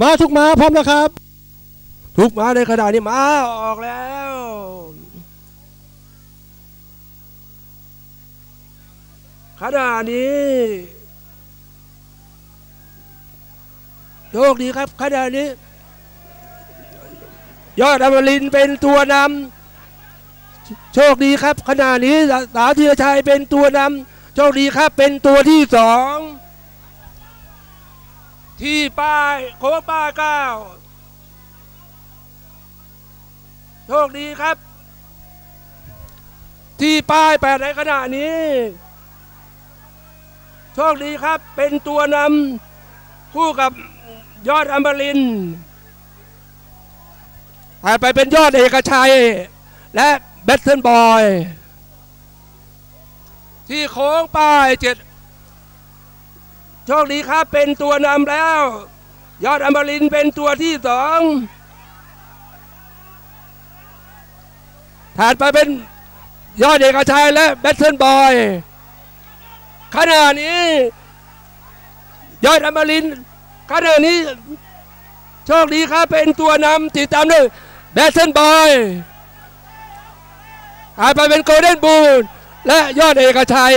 มาทุกมาพร้อมแล้วครับ ทุกมาในขณะนี้มาออกแล้วขณะนี้โชคดีครับขณะนี้ ยอดอมรินเป็นตัวนำโชคดีครับขณะนี้สาวธีรชัยเป็นตัวนำโชคดีครับเป็นตัวที่สอง ที่ป้ายโค้งป้ายเก้าโชคดีครับ ที่ป้ายแปดในขณะนี้ โชคดีครับเป็นตัวนำคู่กับยอดอัมรินทร์ผ่านไปเป็นยอดเอกชัย และแบทเทิลบอย ที่โค้งป้ายเจ็ด โชคดีครับเป็นตัวนำแล้ว ยอดอมรินเป็นตัวที่สองผ่านไปเป็นยอดเอกชัยและแบทเทิลบอยขณะนี้ ยอดอมรินขณะนี้ โชคดีครับเป็นตัวนำติดตามด้วยแบทเทิลบอยผ่านไปเป็นโกลเด้นบูลและยอดเอกชัย